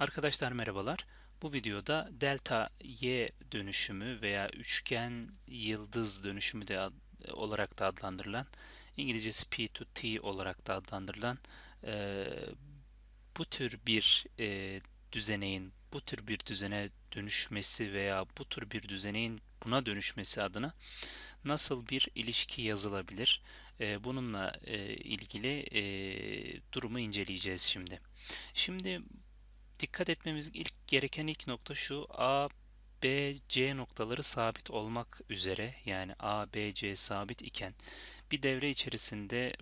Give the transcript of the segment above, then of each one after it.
Arkadaşlar merhabalar. Bu videoda delta y dönüşümü veya üçgen yıldız dönüşümü de olarak da adlandırılan, İngilizcesi P to T olarak da adlandırılan e, bu tür bir e, düzeneğin bu tür bir düzene dönüşmesi veya bu tür bir düzeneğin buna dönüşmesi adına nasıl bir ilişki yazılabilir? E, bununla e, ilgili e, durumu inceleyeceğiz şimdi. Şimdi dikkat etmemiz ilk gereken ilk nokta şu A, B, C noktaları sabit olmak üzere yani A, B, C sabit iken bir devre içerisinde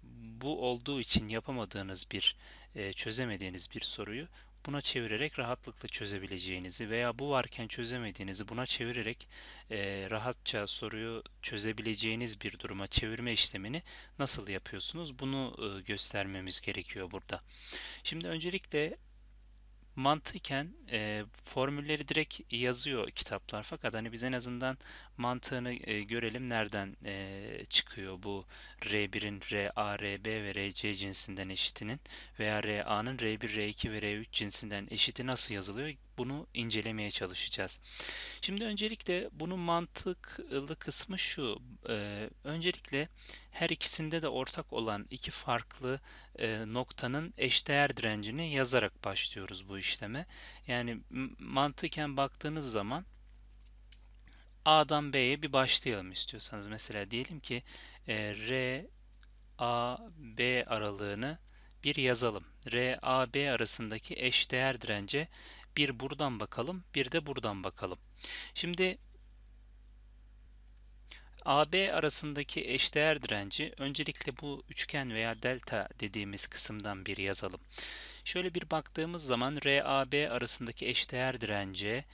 bu olduğu için yapamadığınız bir e, çözemediğiniz bir soruyu buna çevirerek rahatlıkla çözebileceğinizi veya bu varken çözemediğinizi buna çevirerek e, rahatça soruyu çözebileceğiniz bir duruma çevirme işlemini nasıl yapıyorsunuz? Bunu e, göstermemiz gerekiyor burada. Şimdi öncelikle mantıken e, formülleri direkt yazıyor kitaplar fakat hani biz en azından mantığını e, görelim nereden e, çıkıyor bu R1'in RA, RB ve RC cinsinden eşitinin veya RA'nın R1, R2 ve R3 cinsinden eşiti nasıl yazılıyor bunu incelemeye çalışacağız. Şimdi öncelikle bunun mantıklı kısmı şu. E, öncelikle her ikisinde de ortak olan iki farklı e, noktanın eşdeğer direncini yazarak başlıyoruz bu işleme. Yani mantıken baktığınız zaman A'dan B'ye bir başlayalım istiyorsanız. Mesela diyelim ki e, R, A, B aralığını bir yazalım. R, A, B arasındaki eşdeğer dirence bir buradan bakalım, bir de buradan bakalım. Şimdi AB arasındaki eşdeğer direnci öncelikle bu üçgen veya delta dediğimiz kısımdan bir yazalım. Şöyle bir baktığımız zaman RAB arasındaki eşdeğer dirence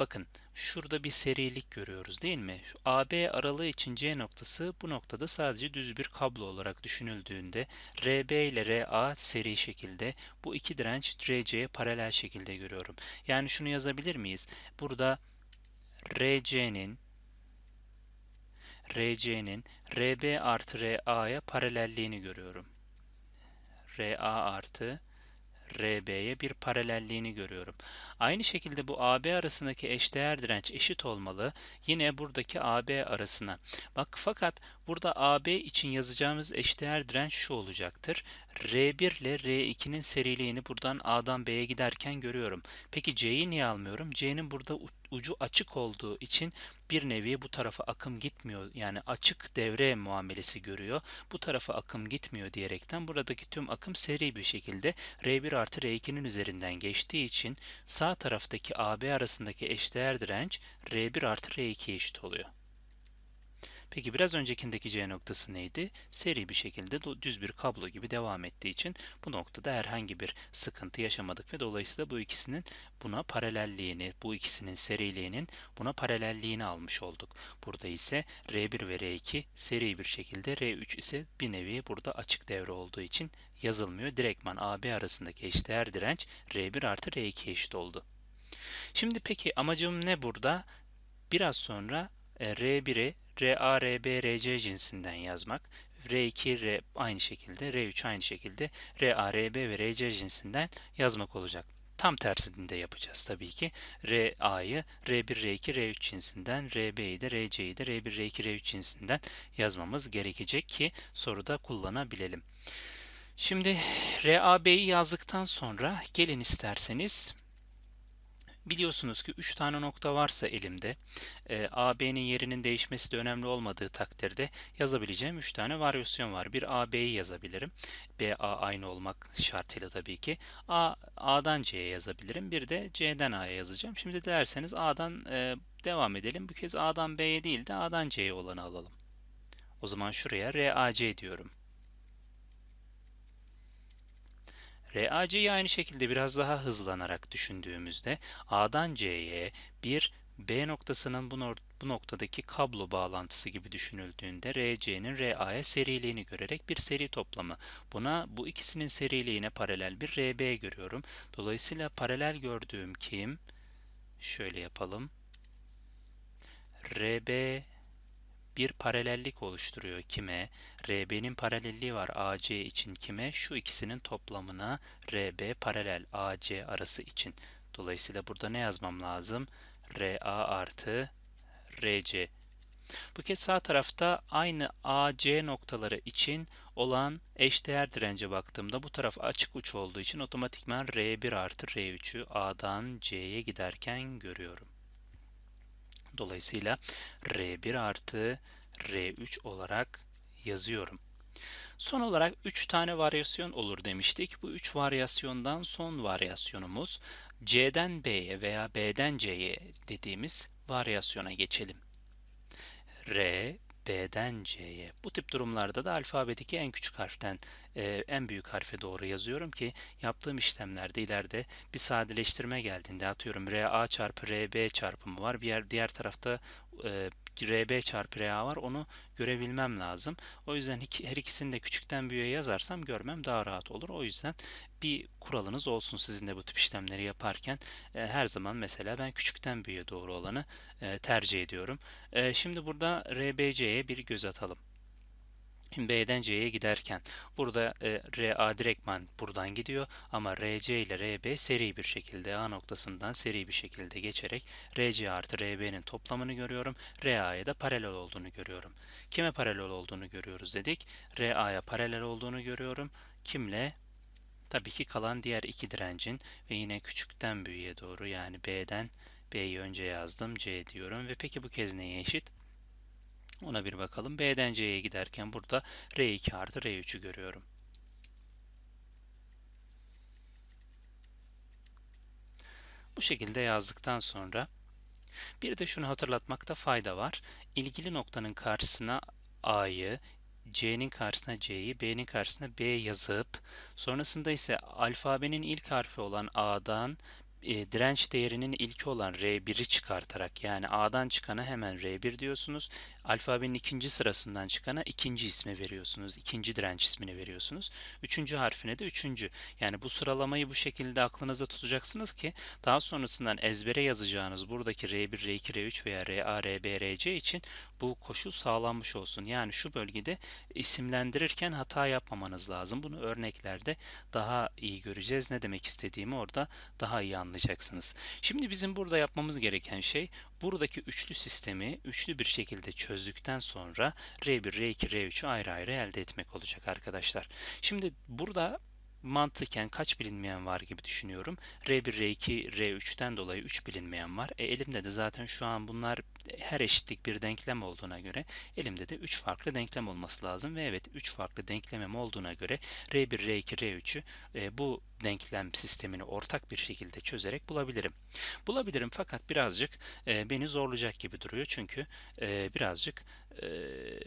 bakın şurada bir serilik görüyoruz değil mi? Şu AB aralığı için C noktası bu noktada sadece düz bir kablo olarak düşünüldüğünde RB ile RA seri şekilde bu iki direnç RC'ye paralel şekilde görüyorum. Yani şunu yazabilir miyiz? Burada RC'nin RC'nin RB artı RA'ya paralelliğini görüyorum. RA artı RB'ye bir paralelliğini görüyorum. Aynı şekilde bu AB arasındaki eşdeğer direnç eşit olmalı. Yine buradaki AB arasına. Bak fakat burada AB için yazacağımız eşdeğer direnç şu olacaktır. R1 ile R2'nin seriliğini buradan A'dan B'ye giderken görüyorum. Peki C'yi niye almıyorum? C'nin burada ucu açık olduğu için bir nevi bu tarafa akım gitmiyor. Yani açık devre muamelesi görüyor. Bu tarafa akım gitmiyor diyerekten buradaki tüm akım seri bir şekilde R1 artı R2'nin üzerinden geçtiği için sağ taraftaki AB arasındaki eşdeğer direnç R1 artı R2 eşit oluyor. Peki biraz öncekindeki C noktası neydi? Seri bir şekilde düz bir kablo gibi devam ettiği için bu noktada herhangi bir sıkıntı yaşamadık ve dolayısıyla bu ikisinin buna paralelliğini, bu ikisinin seriliğinin buna paralelliğini almış olduk. Burada ise R1 ve R2 seri bir şekilde R3 ise bir nevi burada açık devre olduğu için yazılmıyor. Direktman AB arasındaki eşdeğer direnç R1 artı R2 eşit oldu. Şimdi peki amacım ne burada? Biraz sonra R1'i RA, RB, RC cinsinden yazmak. R2, R aynı şekilde, R3 aynı şekilde RA, RB ve RC cinsinden yazmak olacak. Tam tersini de yapacağız tabii ki. RA'yı R1, R2, R3 cinsinden, RB'yi de RC'yi de R1, R2, R3 cinsinden yazmamız gerekecek ki soruda kullanabilelim. Şimdi RAB'yi yazdıktan sonra gelin isterseniz Biliyorsunuz ki 3 tane nokta varsa elimde, e, AB'nin yerinin değişmesi de önemli olmadığı takdirde yazabileceğim 3 tane varyasyon var. Bir AB'yi yazabilirim. BA aynı olmak şartıyla tabii ki. A, A'dan C'ye yazabilirim. Bir de C'den A'ya yazacağım. Şimdi derseniz A'dan e, devam edelim. Bu kez A'dan B'ye değil de A'dan C'ye olanı alalım. O zaman şuraya RAC diyorum. RAC'yi aynı şekilde biraz daha hızlanarak düşündüğümüzde A'dan C'ye bir B noktasının bu, bu noktadaki kablo bağlantısı gibi düşünüldüğünde RC'nin RA'ya seriliğini görerek bir seri toplamı. Buna bu ikisinin seriliğine paralel bir RB görüyorum. Dolayısıyla paralel gördüğüm kim? Şöyle yapalım. RB bir paralellik oluşturuyor. Kime? RB'nin paralelliği var AC için kime? Şu ikisinin toplamına RB paralel AC arası için. Dolayısıyla burada ne yazmam lazım? RA artı RC. Bu kez sağ tarafta aynı AC noktaları için olan eşdeğer dirence baktığımda bu taraf açık uç olduğu için otomatikman R1 artı R3'ü A'dan C'ye giderken görüyorum. Dolayısıyla R1 artı R3 olarak yazıyorum. Son olarak 3 tane varyasyon olur demiştik. Bu 3 varyasyondan son varyasyonumuz C'den B'ye veya B'den C'ye dediğimiz varyasyona geçelim. R, B'den C'ye. Bu tip durumlarda da alfabedeki en küçük harften e, en büyük harfe doğru yazıyorum ki yaptığım işlemlerde ileride bir sadeleştirme geldiğinde atıyorum RA çarpı RB çarpımı var. Bir yer, diğer tarafta e, RB çarpı RA var onu görebilmem lazım. O yüzden her ikisini de küçükten büyüğe yazarsam görmem daha rahat olur. O yüzden bir kuralınız olsun sizin de bu tip işlemleri yaparken. E, her zaman mesela ben küçükten büyüğe doğru olanı e, tercih ediyorum. Şimdi burada RBC'ye bir göz atalım. B'den C'ye giderken burada e, RA direktman buradan gidiyor ama RC ile RB seri bir şekilde A noktasından seri bir şekilde geçerek RC artı RB'nin toplamını görüyorum. RA'ya da paralel olduğunu görüyorum. Kime paralel olduğunu görüyoruz dedik. RA'ya paralel olduğunu görüyorum. Kimle? Tabii ki kalan diğer iki direncin ve yine küçükten büyüğe doğru yani B'den B'yi önce yazdım C diyorum ve peki bu kez neye eşit? Ona bir bakalım. B'den C'ye giderken burada R2 artı R3'ü görüyorum. Bu şekilde yazdıktan sonra bir de şunu hatırlatmakta fayda var. İlgili noktanın karşısına A'yı, C'nin karşısına C'yi, B'nin karşısına B yazıp sonrasında ise alfabenin ilk harfi olan A'dan e, direnç değerinin ilki olan R1'i çıkartarak yani A'dan çıkana hemen R1 diyorsunuz. Alfabenin ikinci sırasından çıkana ikinci ismi veriyorsunuz. ikinci direnç ismini veriyorsunuz. Üçüncü harfine de üçüncü. Yani bu sıralamayı bu şekilde aklınızda tutacaksınız ki daha sonrasından ezbere yazacağınız buradaki R1, R2, R3 veya RA, RB, RC için bu koşul sağlanmış olsun. Yani şu bölgede isimlendirirken hata yapmamanız lazım. Bunu örneklerde daha iyi göreceğiz. Ne demek istediğimi orada daha iyi anlayacaksınız. Şimdi bizim burada yapmamız gereken şey buradaki üçlü sistemi üçlü bir şekilde çözdükten sonra R1, R2, R3'ü ayrı ayrı elde etmek olacak arkadaşlar. Şimdi burada mantıken kaç bilinmeyen var gibi düşünüyorum. R1, R2, R3'ten dolayı 3 bilinmeyen var. E, elimde de zaten şu an bunlar her eşitlik bir denklem olduğuna göre elimde de 3 farklı denklem olması lazım. Ve evet 3 farklı denklemim olduğuna göre R1, R2, R3'ü e, bu denklem sistemini ortak bir şekilde çözerek bulabilirim. Bulabilirim fakat birazcık e, beni zorlayacak gibi duruyor. Çünkü e, birazcık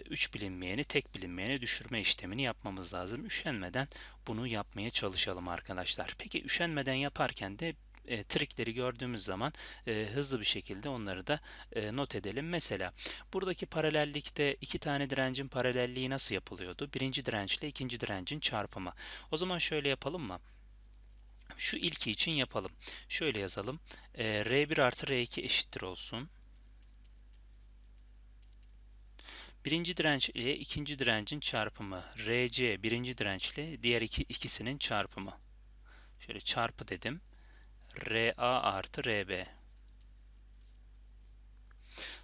3 e, bilinmeyeni tek bilinmeyene düşürme işlemini yapmamız lazım. Üşenmeden bunu yapmaya çalışalım arkadaşlar. Peki üşenmeden yaparken de e, trikleri gördüğümüz zaman e, hızlı bir şekilde onları da e, not edelim. Mesela buradaki paralellikte iki tane direncin paralelliği nasıl yapılıyordu? Birinci dirençle ikinci direncin çarpımı. O zaman şöyle yapalım mı? Şu ilki için yapalım. Şöyle yazalım. E, R1 artı R2 eşittir olsun. Birinci direnç ile ikinci direncin çarpımı. RC birinci dirençle diğer iki, ikisinin çarpımı. Şöyle çarpı dedim. RA artı RB.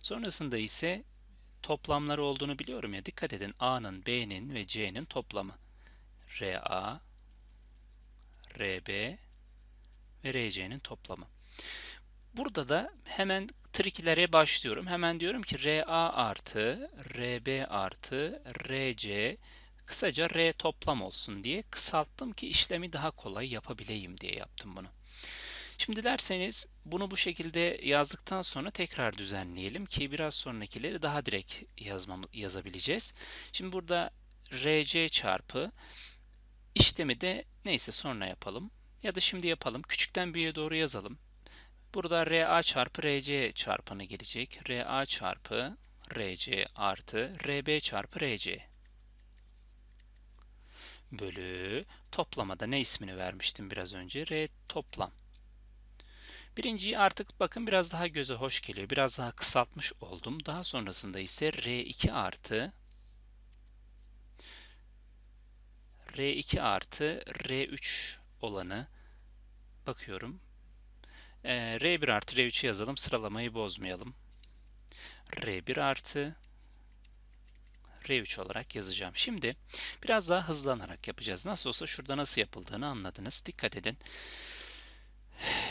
Sonrasında ise toplamları olduğunu biliyorum ya. Dikkat edin A'nın, B'nin ve C'nin toplamı. RA, RB ve RC'nin toplamı. Burada da hemen trikilere başlıyorum. Hemen diyorum ki RA artı RB artı RC kısaca R toplam olsun diye kısalttım ki işlemi daha kolay yapabileyim diye yaptım bunu. Şimdi derseniz bunu bu şekilde yazdıktan sonra tekrar düzenleyelim ki biraz sonrakileri daha direkt yazmam, yazabileceğiz. Şimdi burada RC çarpı işlemi de neyse sonra yapalım. Ya da şimdi yapalım. Küçükten büyüğe doğru yazalım. Burada RA çarpı RC çarpanı gelecek. RA çarpı RC artı RB çarpı RC bölü toplamada ne ismini vermiştim biraz önce? R toplam. Birinciyi artık bakın biraz daha göze hoş geliyor. Biraz daha kısaltmış oldum. Daha sonrasında ise R2 artı R2 artı R3 olanı bakıyorum. Ee, R1 artı R3'ü yazalım. Sıralamayı bozmayalım. R1 artı R3 olarak yazacağım. Şimdi biraz daha hızlanarak yapacağız. Nasıl olsa şurada nasıl yapıldığını anladınız. Dikkat edin.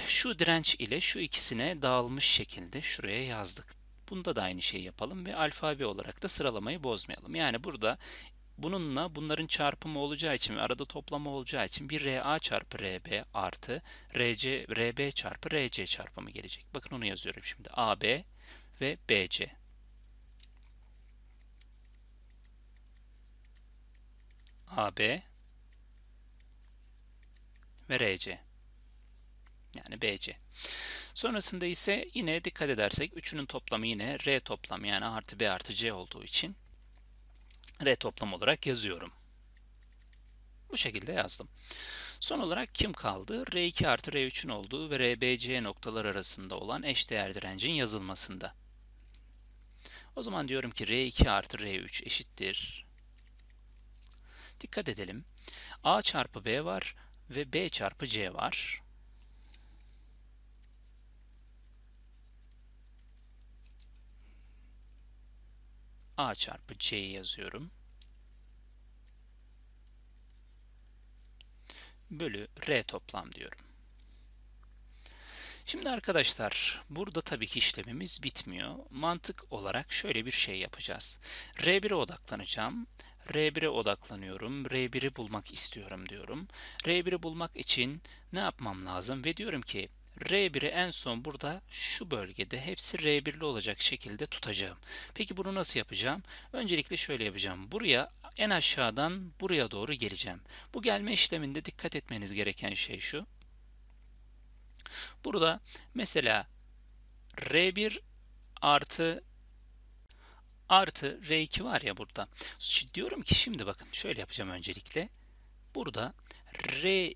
Şu direnç ile şu ikisine dağılmış şekilde şuraya yazdık. Bunda da aynı şeyi yapalım ve alfabe olarak da sıralamayı bozmayalım. Yani burada bununla bunların çarpımı olacağı için arada toplama olacağı için bir RA çarpı RB artı RC, RB çarpı RC çarpımı gelecek. Bakın onu yazıyorum şimdi. AB ve BC. AB ve RC. Yani BC. Sonrasında ise yine dikkat edersek üçünün toplamı yine R toplamı yani artı B artı C olduğu için R toplam olarak yazıyorum. Bu şekilde yazdım. Son olarak kim kaldı? R2 artı R3'ün olduğu ve RBC noktalar arasında olan eşdeğer direncin yazılmasında. O zaman diyorum ki R2 artı R3 eşittir. Dikkat edelim. A çarpı B var ve B çarpı C var. A çarpı C'yi yazıyorum. Bölü R toplam diyorum. Şimdi arkadaşlar burada tabii ki işlemimiz bitmiyor. Mantık olarak şöyle bir şey yapacağız. R1'e odaklanacağım. R1'e odaklanıyorum. R1'i bulmak istiyorum diyorum. R1'i bulmak için ne yapmam lazım? Ve diyorum ki R1'i en son burada şu bölgede hepsi R1'li olacak şekilde tutacağım. Peki bunu nasıl yapacağım? Öncelikle şöyle yapacağım. Buraya en aşağıdan buraya doğru geleceğim. Bu gelme işleminde dikkat etmeniz gereken şey şu. Burada mesela R1 artı artı R2 var ya burada. Diyorum ki şimdi bakın şöyle yapacağım öncelikle. Burada R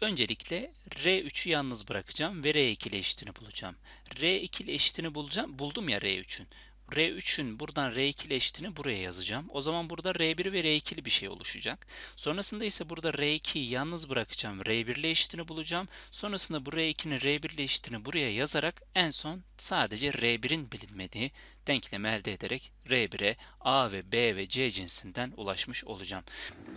öncelikle R3'ü yalnız bırakacağım ve R2 ile eşitini bulacağım. R2 ile eşitini bulacağım. Buldum ya R3'ün. R3'ün buradan R2 ile eşitini buraya yazacağım. O zaman burada R1 ve R2'li bir şey oluşacak. Sonrasında ise burada R2'yi yalnız bırakacağım. R1 ile eşitini bulacağım. Sonrasında bu R2'nin R1 ile eşitini buraya yazarak en son sadece R1'in bilinmediği denklemi elde ederek R1'e A ve B ve C cinsinden ulaşmış olacağım.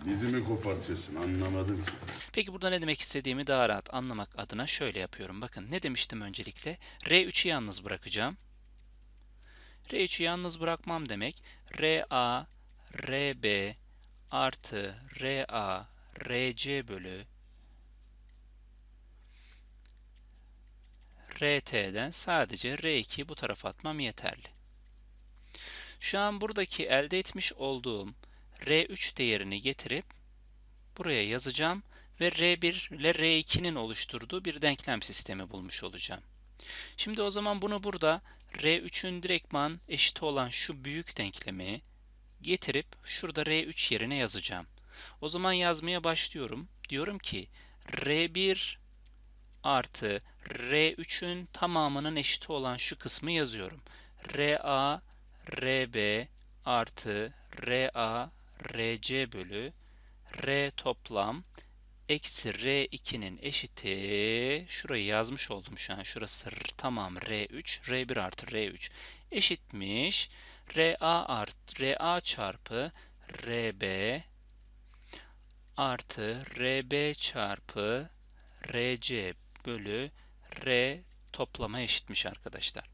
Dizimi kopartıyorsun anlamadım ki. Peki burada ne demek istediğimi daha rahat anlamak adına şöyle yapıyorum. Bakın ne demiştim öncelikle? R3'ü yalnız bırakacağım. R3'ü yalnız bırakmam demek RA, RB artı RA, RC bölü RT'den sadece R2'yi bu tarafa atmam yeterli. Şu an buradaki elde etmiş olduğum R3 değerini getirip buraya yazacağım ve R1 ile R2'nin oluşturduğu bir denklem sistemi bulmuş olacağım. Şimdi o zaman bunu burada R3'ün direktman eşit olan şu büyük denklemi getirip şurada R3 yerine yazacağım. O zaman yazmaya başlıyorum. Diyorum ki R1 artı R3'ün tamamının eşit olan şu kısmı yazıyorum. RA, RB artı RA, RC bölü R toplam eksi R2'nin eşiti, şurayı yazmış oldum şu an, şurası tamam R3, R1 artı R3 eşitmiş, RA artı RA çarpı RB artı RB çarpı RC bölü R toplama eşitmiş arkadaşlar.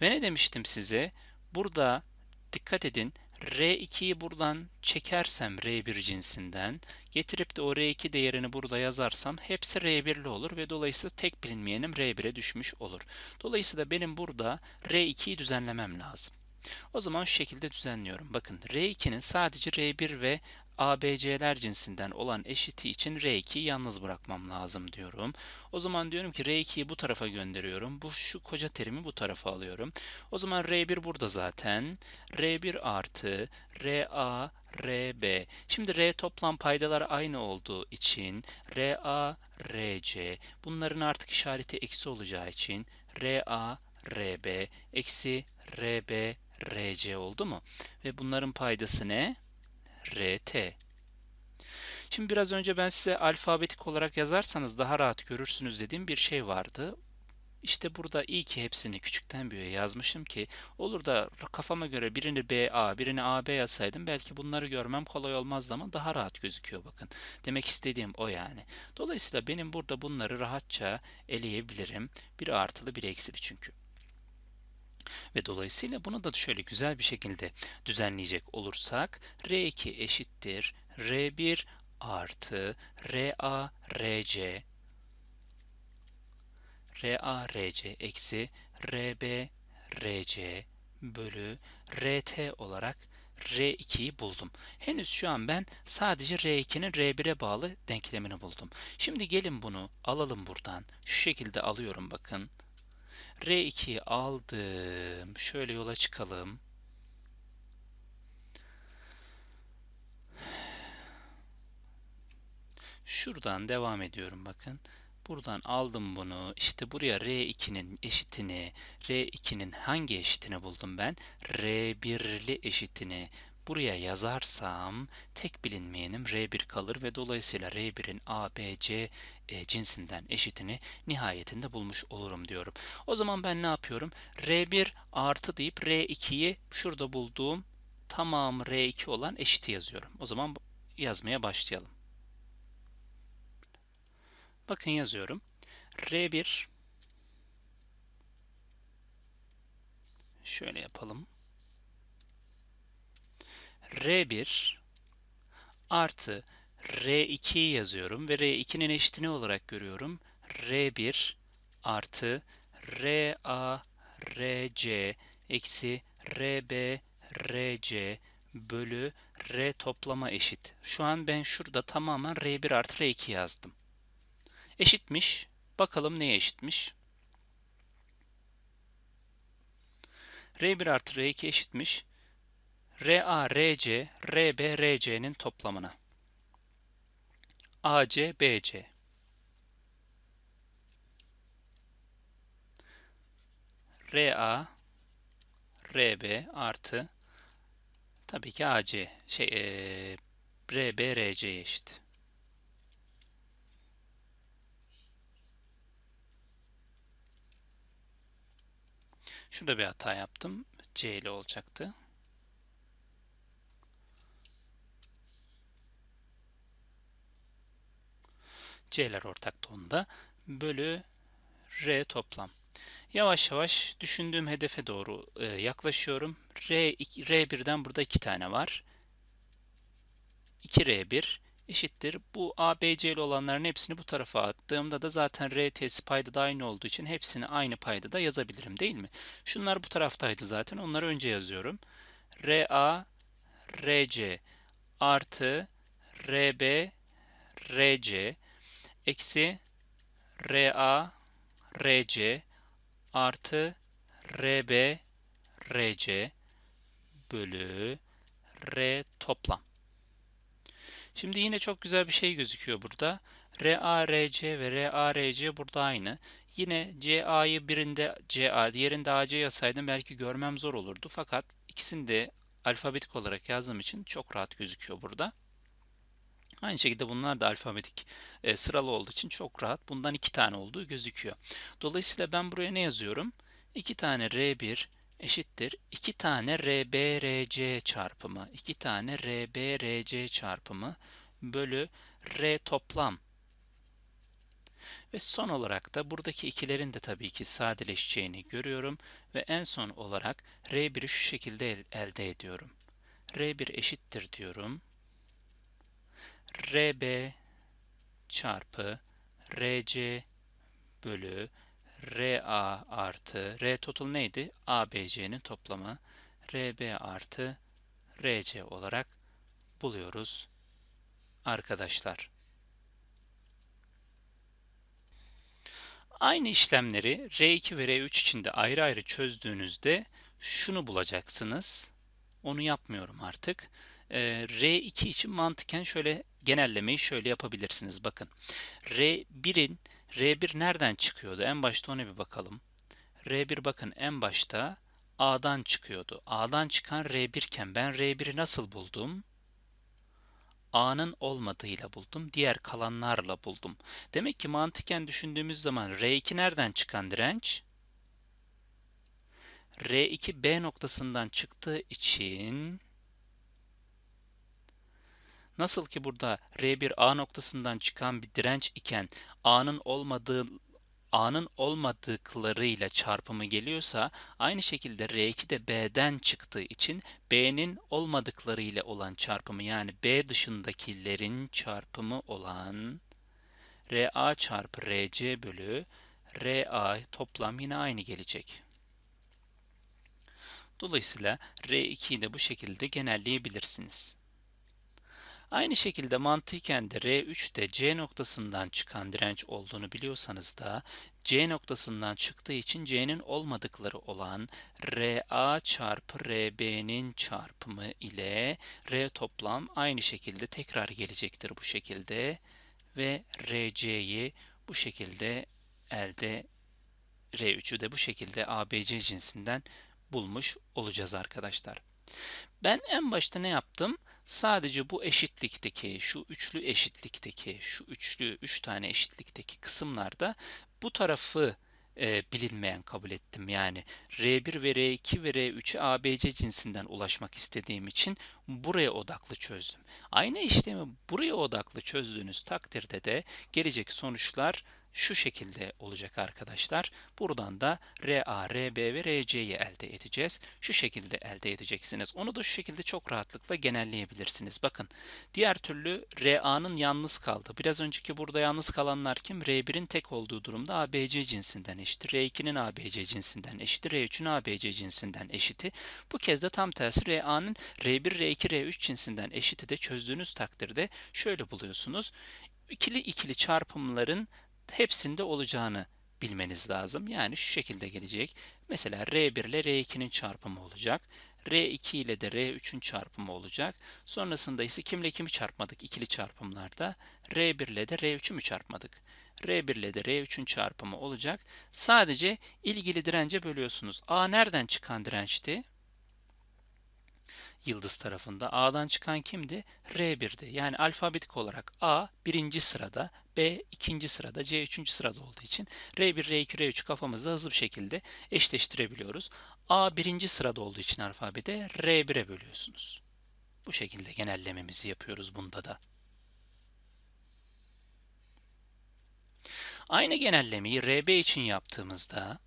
Ve ne demiştim size? Burada dikkat edin R2'yi buradan çekersem R1 cinsinden, getirip de o R2 değerini burada yazarsam hepsi R1'li olur ve dolayısıyla tek bilinmeyenim R1'e düşmüş olur. Dolayısıyla benim burada R2'yi düzenlemem lazım. O zaman şu şekilde düzenliyorum. Bakın R2'nin sadece R1 ve ABC'ler cinsinden olan eşiti için R2'yi yalnız bırakmam lazım diyorum. O zaman diyorum ki R2'yi bu tarafa gönderiyorum. Bu şu koca terimi bu tarafa alıyorum. O zaman R1 burada zaten. R1 artı RA RB. Şimdi R toplam paydalar aynı olduğu için RA RC. Bunların artık işareti eksi olacağı için RA RB eksi RB RC oldu mu? Ve bunların paydası ne? RT. Şimdi biraz önce ben size alfabetik olarak yazarsanız daha rahat görürsünüz dediğim bir şey vardı. İşte burada iyi ki hepsini küçükten büyüğe yazmışım ki olur da kafama göre birini BA, birini AB yazsaydım belki bunları görmem kolay olmazdı ama daha rahat gözüküyor bakın. Demek istediğim o yani. Dolayısıyla benim burada bunları rahatça eleyebilirim. Bir artılı bir eksili çünkü. Ve dolayısıyla bunu da şöyle güzel bir şekilde düzenleyecek olursak R2 eşittir R1 artı RA RC RA RC eksi RB RC bölü RT olarak R2'yi buldum. Henüz şu an ben sadece R2'nin R1'e bağlı denklemini buldum. Şimdi gelin bunu alalım buradan. Şu şekilde alıyorum bakın. R2'yi aldım. Şöyle yola çıkalım. Şuradan devam ediyorum bakın. Buradan aldım bunu. İşte buraya R2'nin eşitini, R2'nin hangi eşitini buldum ben? R1'li eşitini buraya yazarsam tek bilinmeyenim R1 kalır ve dolayısıyla R1'in A, B, C e, cinsinden eşitini nihayetinde bulmuş olurum diyorum. O zaman ben ne yapıyorum? R1 artı deyip R2'yi şurada bulduğum tamamı R2 olan eşiti yazıyorum. O zaman yazmaya başlayalım. Bakın yazıyorum. R1 şöyle yapalım. R1 artı R2'yi yazıyorum ve R2'nin eşitini olarak görüyorum. R1 artı RA RC eksi RB RC bölü R toplama eşit. Şu an ben şurada tamamen R1 artı R2 yazdım. Eşitmiş. Bakalım neye eşitmiş? R1 artı R2 eşitmiş. RA, RC, RB, RC'nin toplamına. AC, BC. RA, RB artı tabii ki AC şey e, RB, RC eşit. Şurada bir hata yaptım. C ile olacaktı. C'ler ortak tonda bölü R toplam. Yavaş yavaş düşündüğüm hedefe doğru e, yaklaşıyorum. R, R1'den burada iki tane var. 2R1 eşittir. Bu ABC'li olanların hepsini bu tarafa attığımda da zaten RT'si payda da aynı olduğu için hepsini aynı payda da yazabilirim değil mi? Şunlar bu taraftaydı zaten. Onları önce yazıyorum. RA, RC artı RB, RC eksi RA, RC artı RB, RC bölü R toplam. Şimdi yine çok güzel bir şey gözüküyor burada. RARC ve RARC burada aynı. Yine CA'yı birinde CA, diğerinde AC yazsaydım belki görmem zor olurdu. Fakat ikisini de alfabetik olarak yazdığım için çok rahat gözüküyor burada. Aynı şekilde bunlar da alfabetik e, sıralı olduğu için çok rahat. Bundan iki tane olduğu gözüküyor. Dolayısıyla ben buraya ne yazıyorum? İki tane R1 eşittir. iki tane RBRC çarpımı. iki tane RBRC çarpımı bölü R toplam. Ve son olarak da buradaki ikilerin de tabii ki sadeleşeceğini görüyorum. Ve en son olarak R1'i şu şekilde elde ediyorum. R1 eşittir diyorum. RB çarpı RC bölü RA artı R total neydi? ABC'nin toplamı RB artı RC olarak buluyoruz arkadaşlar. Aynı işlemleri R2 ve R3 için de ayrı ayrı çözdüğünüzde şunu bulacaksınız. Onu yapmıyorum artık. Ee, R2 için mantıken şöyle genellemeyi şöyle yapabilirsiniz. Bakın R1'in R1 nereden çıkıyordu? En başta ona bir bakalım. R1 bakın en başta A'dan çıkıyordu. A'dan çıkan R1 iken ben R1'i nasıl buldum? A'nın olmadığıyla buldum. Diğer kalanlarla buldum. Demek ki mantıken düşündüğümüz zaman R2 nereden çıkan direnç? R2 B noktasından çıktığı için nasıl ki burada R1 A noktasından çıkan bir direnç iken A'nın olmadığı A'nın olmadıklarıyla çarpımı geliyorsa aynı şekilde R2 de B'den çıktığı için B'nin olmadıklarıyla olan çarpımı yani B dışındakilerin çarpımı olan RA çarpı RC bölü RA toplam yine aynı gelecek. Dolayısıyla R2'yi de bu şekilde genelleyebilirsiniz. Aynı şekilde mantıken de R3'te C noktasından çıkan direnç olduğunu biliyorsanız da C noktasından çıktığı için C'nin olmadıkları olan RA çarpı RB'nin çarpımı ile R toplam aynı şekilde tekrar gelecektir bu şekilde ve RC'yi bu şekilde elde R3'ü de bu şekilde ABC cinsinden bulmuş olacağız arkadaşlar. Ben en başta ne yaptım? Sadece bu eşitlikteki, şu üçlü eşitlikteki, şu üçlü, üç tane eşitlikteki kısımlarda bu tarafı e, bilinmeyen kabul ettim. Yani R1 ve R2 ve R3'e ABC cinsinden ulaşmak istediğim için buraya odaklı çözdüm. Aynı işlemi buraya odaklı çözdüğünüz takdirde de gelecek sonuçlar şu şekilde olacak arkadaşlar. Buradan da RA, RB ve RC'yi elde edeceğiz. Şu şekilde elde edeceksiniz. Onu da şu şekilde çok rahatlıkla genelleyebilirsiniz. Bakın diğer türlü RA'nın yalnız kaldı. Biraz önceki burada yalnız kalanlar kim? R1'in tek olduğu durumda ABC cinsinden eşittir. R2'nin ABC cinsinden eşittir. R3'ün ABC cinsinden eşiti. Bu kez de tam tersi RA'nın R1, R2, R3 cinsinden eşiti de çözdüğünüz takdirde şöyle buluyorsunuz. İkili ikili çarpımların hepsinde olacağını bilmeniz lazım. Yani şu şekilde gelecek. Mesela R1 ile R2'nin çarpımı olacak. R2 ile de R3'ün çarpımı olacak. Sonrasında ise kimle kimi çarpmadık ikili çarpımlarda? R1 ile de R3'ü mü çarpmadık? R1 ile de R3'ün çarpımı olacak. Sadece ilgili dirence bölüyorsunuz. A nereden çıkan dirençti? Yıldız tarafında A'dan çıkan kimdi? R1'di. Yani alfabetik olarak A birinci sırada, B ikinci sırada, C üçüncü sırada olduğu için R1, R2, R3 kafamızda hızlı bir şekilde eşleştirebiliyoruz. A birinci sırada olduğu için alfabede R1'e bölüyorsunuz. Bu şekilde genellememizi yapıyoruz bunda da. Aynı genellemeyi RB için yaptığımızda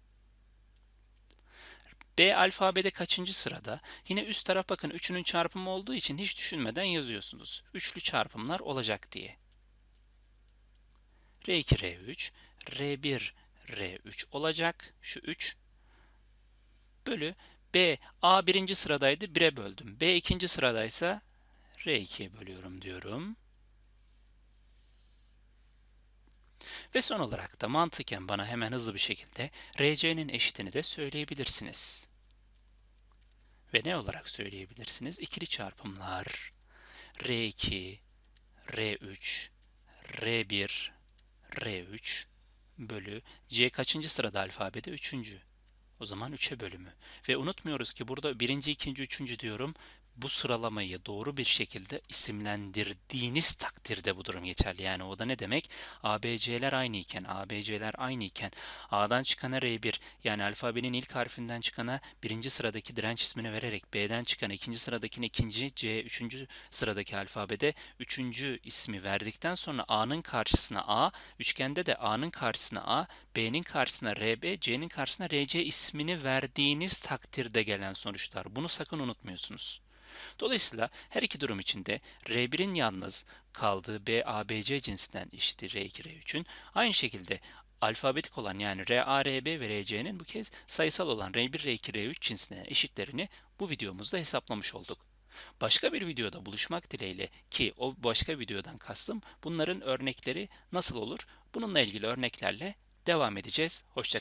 B alfabede kaçıncı sırada? Yine üst taraf bakın üçünün çarpımı olduğu için hiç düşünmeden yazıyorsunuz. Üçlü çarpımlar olacak diye. R2, R3, R1, R3 olacak. Şu 3 bölü B, A birinci sıradaydı 1'e böldüm. B ikinci sıradaysa R2'ye bölüyorum diyorum. Ve son olarak da mantıken bana hemen hızlı bir şekilde RC'nin eşitini de söyleyebilirsiniz. Ve ne olarak söyleyebilirsiniz? İkili çarpımlar R2, R3, R1, R3 bölü C kaçıncı sırada alfabede? Üçüncü. O zaman 3'e bölümü. Ve unutmuyoruz ki burada birinci, ikinci, üçüncü diyorum bu sıralamayı doğru bir şekilde isimlendirdiğiniz takdirde bu durum geçerli. Yani o da ne demek? ABC'ler aynı iken, ABC'ler aynı iken A'dan çıkana R1 yani alfabenin ilk harfinden çıkana birinci sıradaki direnç ismini vererek B'den çıkan ikinci sıradakine ikinci, C üçüncü sıradaki alfabede üçüncü ismi verdikten sonra A'nın karşısına A, üçgende de A'nın karşısına A, B'nin karşısına RB, C'nin karşısına RC ismini verdiğiniz takdirde gelen sonuçlar. Bunu sakın unutmuyorsunuz. Dolayısıyla her iki durum içinde R1'in yalnız kaldığı B, A, B, C cinsinden eşittir R2, R3'ün. Aynı şekilde alfabetik olan yani RA, RB ve RC'nin bu kez sayısal olan R1, R2, R3 cinsine eşitlerini bu videomuzda hesaplamış olduk. Başka bir videoda buluşmak dileğiyle ki o başka videodan kastım bunların örnekleri nasıl olur? Bununla ilgili örneklerle devam edeceğiz. Hoşçakalın.